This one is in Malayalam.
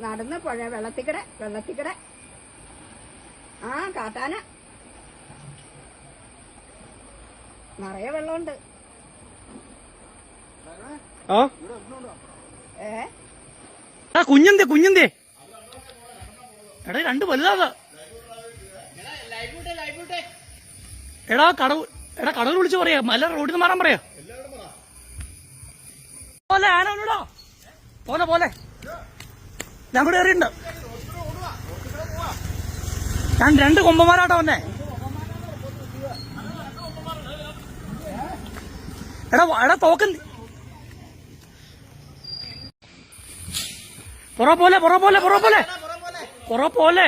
നടന്ന് പുഴ വെള്ളത്തിക്കട വെള്ളത്തിക്കട. ആ കാട്ടാന. നിറയെ വെള്ളമുണ്ട്. ഏ? കുഞ്ഞന്തേ കുഞ്ഞന്തേ. എടാ രണ്ട് വലുതാ എടാ കടവ് എടാ കടവ് വിളിച്ച് പറയാ. മല റോഡിൽ നിന്ന് മാറാൻ പറയാ. പോലെ ആനോടാ പോലെ പോലെ. ഞാൻ കൂടെ ഞാൻ രണ്ട് കൊമ്പന്മാരാട്ടോ വന്നേ. എടാ എടാ തോക്കൻ പുറ പോലെ പുറ പോലെ പുറ പോലെ. പുറ പോലെ.